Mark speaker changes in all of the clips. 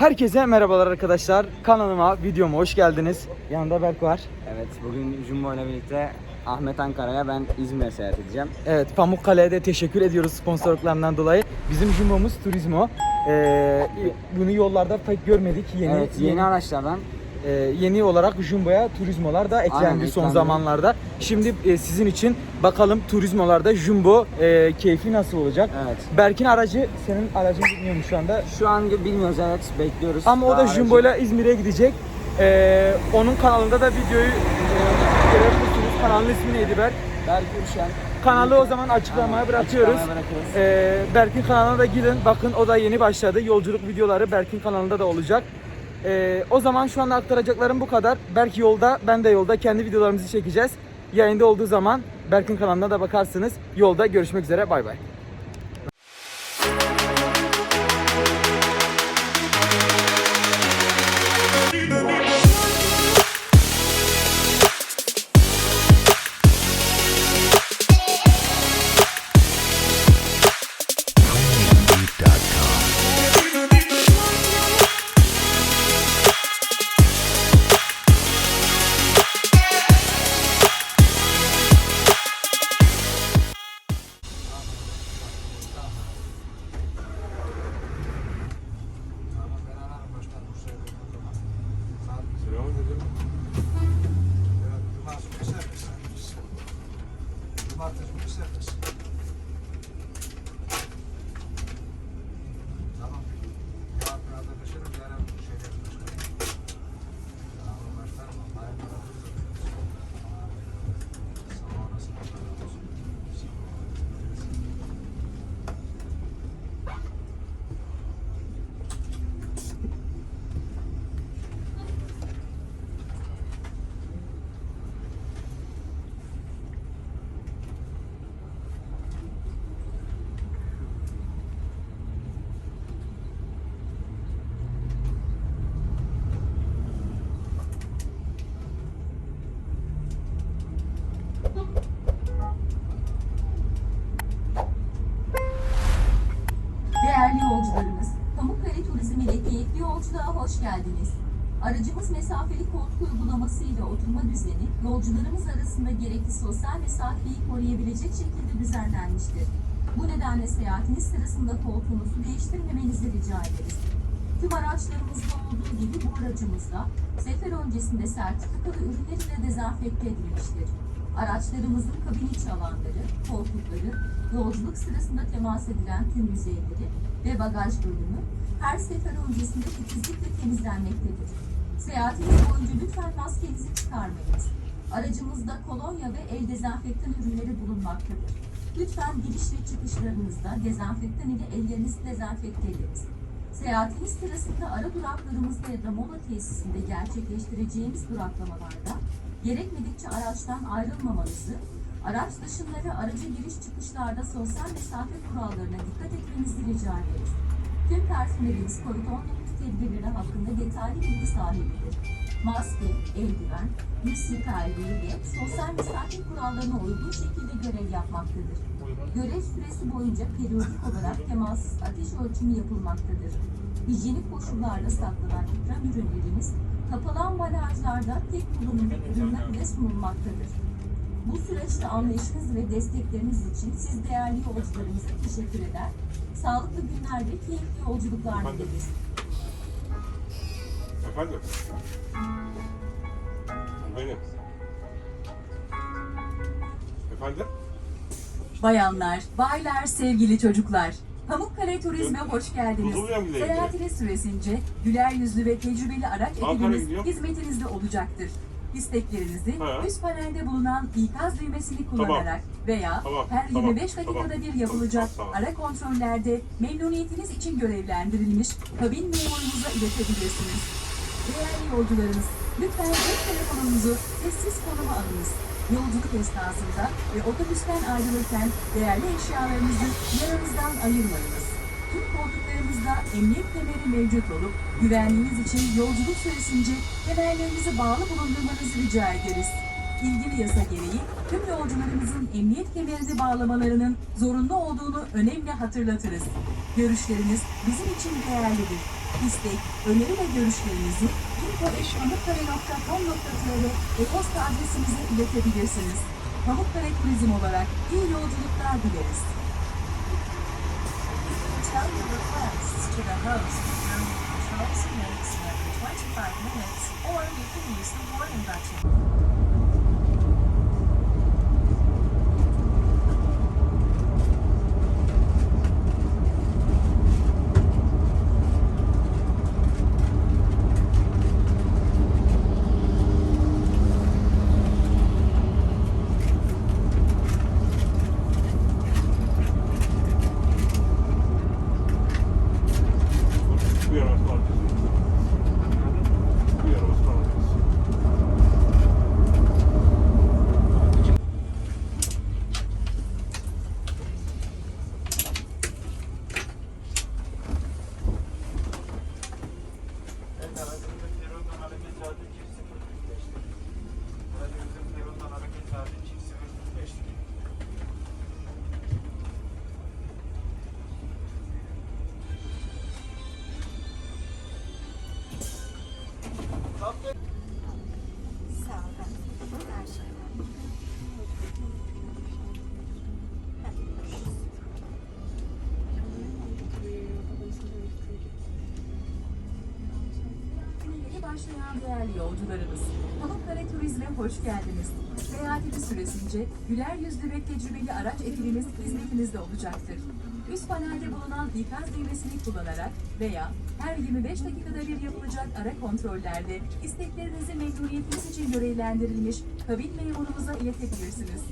Speaker 1: Herkese merhabalar arkadaşlar. Kanalıma, videoma hoş geldiniz. Yanında Berk var.
Speaker 2: Evet, bugün Jumbo ile birlikte Ahmet Ankara'ya ben İzmir'e seyahat edeceğim.
Speaker 1: Evet, Pamukkale'ye de teşekkür ediyoruz sponsorluklarından dolayı. Bizim Jumbo'muz Turizmo. Ee, bunu yollarda pek görmedik. Yeni,
Speaker 2: evet, yeni araçlardan
Speaker 1: e, yeni olarak Jumbo'ya Turizmo'lar da eklendi
Speaker 2: Aynen,
Speaker 1: son
Speaker 2: eklendi.
Speaker 1: zamanlarda. Şimdi e, sizin için bakalım Turizmo'larda Jumbo e, keyfi nasıl olacak?
Speaker 2: Evet.
Speaker 1: Berk'in aracı, senin aracın bilmiyorum şu anda.
Speaker 2: şu an bilmiyoruz evet, bekliyoruz.
Speaker 1: Ama o
Speaker 2: Daha
Speaker 1: da
Speaker 2: aracı-
Speaker 1: Jumbo'yla İzmir'e gidecek. Ee, onun kanalında da videoyu e, görebilirsiniz. Kanalın ismi neydi Berk?
Speaker 2: Berk Gülşen.
Speaker 1: Kanalı o zaman açıklamaya
Speaker 2: Aynen,
Speaker 1: bırakıyoruz.
Speaker 2: açıklamaya bırakıyoruz.
Speaker 1: Ee, Berk'in kanalına da gidin. Bakın o da yeni başladı. Yolculuk videoları Berk'in kanalında da olacak. Ee, o zaman şu anda aktaracaklarım bu kadar. Berk yolda, ben de yolda. Kendi videolarımızı çekeceğiz. Yayında olduğu zaman Berk'in kanalına da bakarsınız. Yolda görüşmek üzere. Bay bay.
Speaker 3: Değerli yolcularımız, Pamukkale Turizm ile keyifli yolculuğa hoş geldiniz. Aracımız mesafeli koltuk uygulaması ile oturma düzeni, yolcularımız arasında gerekli sosyal mesafeyi koruyabilecek şekilde düzenlenmiştir. Bu nedenle seyahatiniz sırasında koltuğunuzu değiştirmemenizi rica ederiz. Tüm araçlarımızda olduğu gibi bu aracımızda sefer öncesinde sertifikalı ürünler ile dezenfekte edilmiştir. Araçlarımızın kabin iç alanları, koltukları, yolculuk sırasında temas edilen tüm yüzeyleri ve bagaj bölümü her sefer öncesinde titizlikle temizlenmektedir. Seyahatiniz boyunca lütfen maskenizi çıkarmayınız. Aracımızda kolonya ve el dezenfektan ürünleri bulunmaktadır. Lütfen giriş ve çıkışlarınızda dezenfektan ile ellerinizi dezenfekte ediniz. Seyahatiniz sırasında ara duraklarımızda ya da mola tesisinde gerçekleştireceğimiz duraklamalarda gerekmedikçe araçtan ayrılmamanızı, araç dışında ve araca giriş çıkışlarda sosyal mesafe kurallarına dikkat etmenizi rica ederiz. Tüm personelimiz COVID-19 tedbirleri hakkında detaylı bilgi sahibidir. Maske, eldiven, yüz yıkaylığı ve sosyal mesafe kurallarına uygun şekilde görev yapmaktadır. Görev süresi boyunca periyodik olarak temas, ateş ölçümü yapılmaktadır. Hijyenik koşullarda saklanan ikram ürünlerimiz kapalı ambalajlarda tek kullanımlık ürünler ile sunulmaktadır. Bu süreçte anlayışınız ve destekleriniz için siz değerli yolcularımıza teşekkür eder. Sağlıklı günler ve keyifli yolculuklar dileriz.
Speaker 4: Efendim? Benim. Efendim?
Speaker 5: Bayanlar, baylar, sevgili çocuklar. Pamukkale Turizm'e hoş geldiniz. Seyahatiniz süresince güler yüzlü ve tecrübeli araç ekibimiz hizmetinizde olacaktır. İsteklerinizi
Speaker 4: Ha.
Speaker 5: üst panelde bulunan ikaz düğmesini kullanarak veya
Speaker 4: Tamam,
Speaker 5: her
Speaker 4: tamam,
Speaker 5: 25 dakikada
Speaker 4: tamam.
Speaker 5: bir yapılacak
Speaker 4: Tamam,
Speaker 5: ara kontrollerde memnuniyetiniz için görevlendirilmiş kabin memurumuza iletebilirsiniz. Değerli yolcularımız, lütfen cep telefonunuzu sessiz konuma alınız. Yolculuk esnasında ve otobüsten ayrılırken değerli eşyalarınızı yanınızdan ayırmayınız. Tüm koltuklarımızda emniyet kemeri mevcut olup güvenliğiniz için yolculuk süresince kemerlerinizi bağlı bulundurmanızı rica ederiz. İlgili yasa gereği tüm yolcularımızın emniyet kemerini bağlamalarının zorunlu olduğunu önemli hatırlatırız. Görüşleriniz bizim için değerlidir. istek, öneri ve görüşlerinizi info.pamukkale.com.tr e-posta adresimize iletebilirsiniz. Pamukkale Turizm olarak iyi yolculuklar dileriz.
Speaker 6: Tell your requests to the host every 25 minutes, or you can use the warning button.
Speaker 5: Yeni başlayan değerli yolcularımız, Pamukkale Turizm'e hoş geldiniz. Seyahatiniz süresince güler yüzlü ve tecrübeli araç ekibimiz hizmetinizde olacaktır. Üst panelde bulunan ikaz düğmesini kullanarak veya her 25 dakikada bir yapılacak ara kontrollerde isteklerinizi memnuniyetiniz için görevlendirilmiş kabin memurumuza iletebilirsiniz.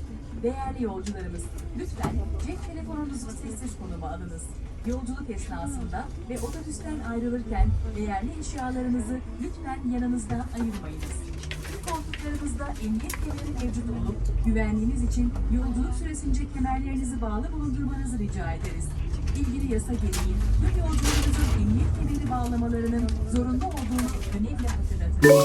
Speaker 5: Değerli yolcularımız, lütfen cep telefonunuzu sessiz konuma alınız. Yolculuk esnasında ve otobüsten ayrılırken değerli eşyalarınızı lütfen yanınızda ayırmayınız. Tüm koltuklarımızda emniyet kemeri mevcut olup güvenliğiniz için yolculuk süresince kemerlerinizi bağlı bulundurmanızı rica ederiz. İlgili yasa gereği tüm yolcularımızın emniyet kemeri bağlamalarının zorunlu olduğunu önemli hatırlatırız.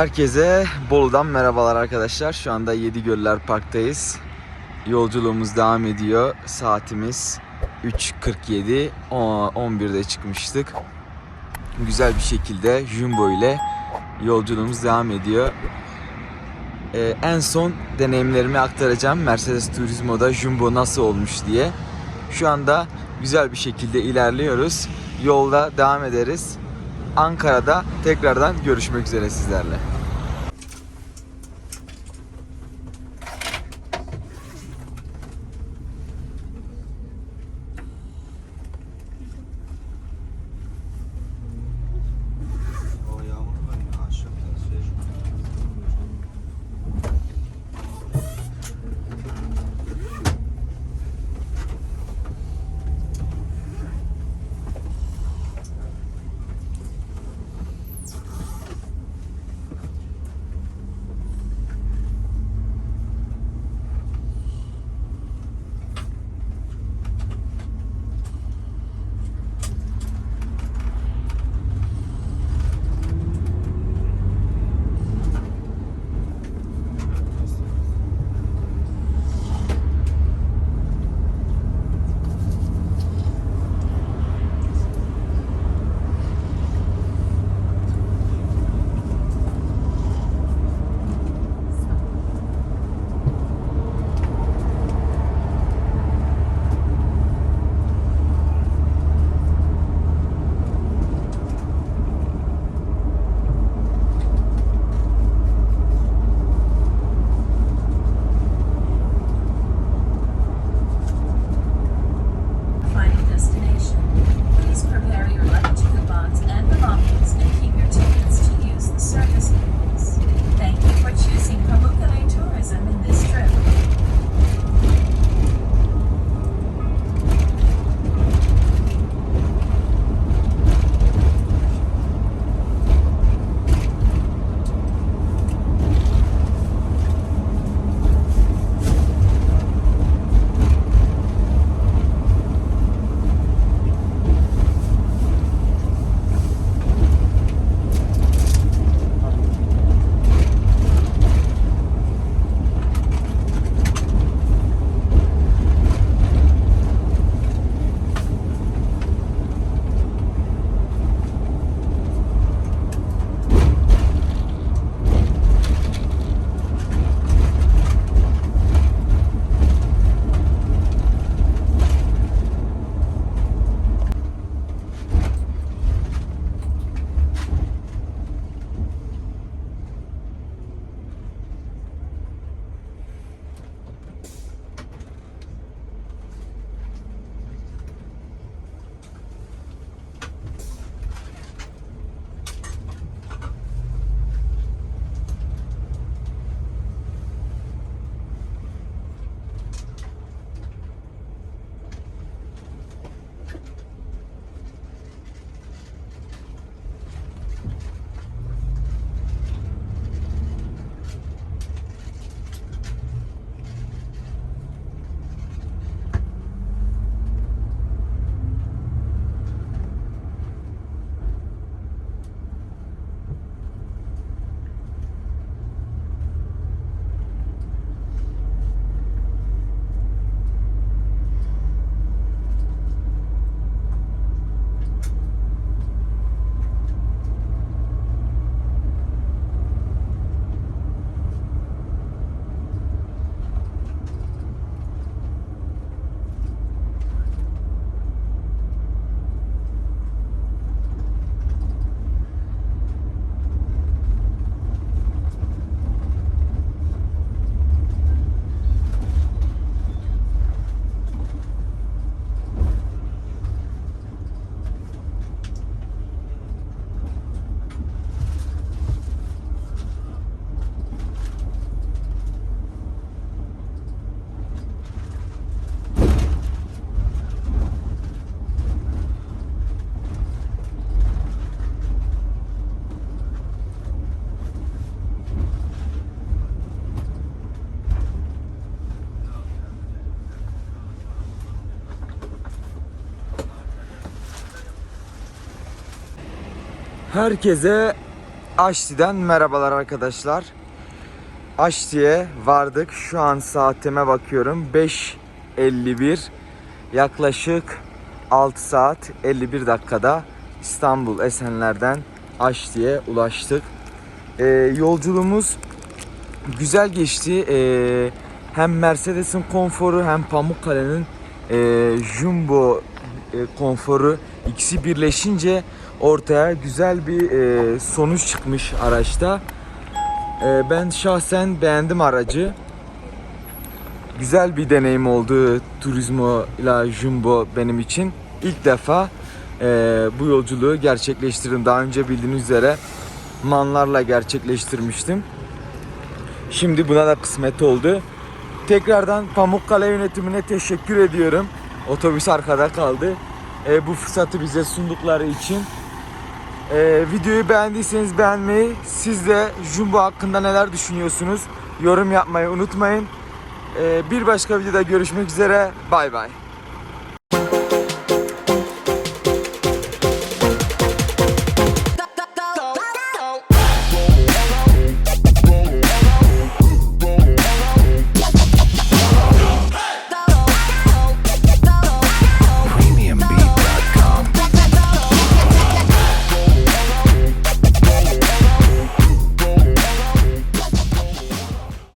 Speaker 1: Herkese Bolu'dan merhabalar arkadaşlar. Şu anda Yedigöller Park'tayız. Yolculuğumuz devam ediyor. Saatimiz 3.47. O- 11'de çıkmıştık. Güzel bir şekilde Jumbo ile yolculuğumuz devam ediyor. Ee, en son deneyimlerimi aktaracağım. Mercedes Turismo'da Jumbo nasıl olmuş diye. Şu anda güzel bir şekilde ilerliyoruz. Yolda devam ederiz. Ankara'da tekrardan görüşmek üzere sizlerle. Herkese Aşti'den merhabalar arkadaşlar. Aşti'ye vardık. Şu an saatime bakıyorum. 5.51. Yaklaşık 6 saat 51 dakikada İstanbul Esenler'den Aşti'ye ulaştık. Ee, yolculuğumuz güzel geçti. Ee, hem Mercedes'in konforu hem Pamukkale'nin e, Jumbo konforu ikisi birleşince ortaya güzel bir e, sonuç çıkmış araçta. E, ben şahsen beğendim aracı. Güzel bir deneyim oldu Turismo ile Jumbo benim için. İlk defa e, bu yolculuğu gerçekleştirdim. Daha önce bildiğiniz üzere manlarla gerçekleştirmiştim. Şimdi buna da kısmet oldu. Tekrardan Pamukkale yönetimine teşekkür ediyorum. Otobüs arkada kaldı. E, bu fırsatı bize sundukları için. E, videoyu beğendiyseniz beğenmeyi, siz de Jumbo hakkında neler düşünüyorsunuz? Yorum yapmayı unutmayın. E, bir başka videoda görüşmek üzere. Bay bay.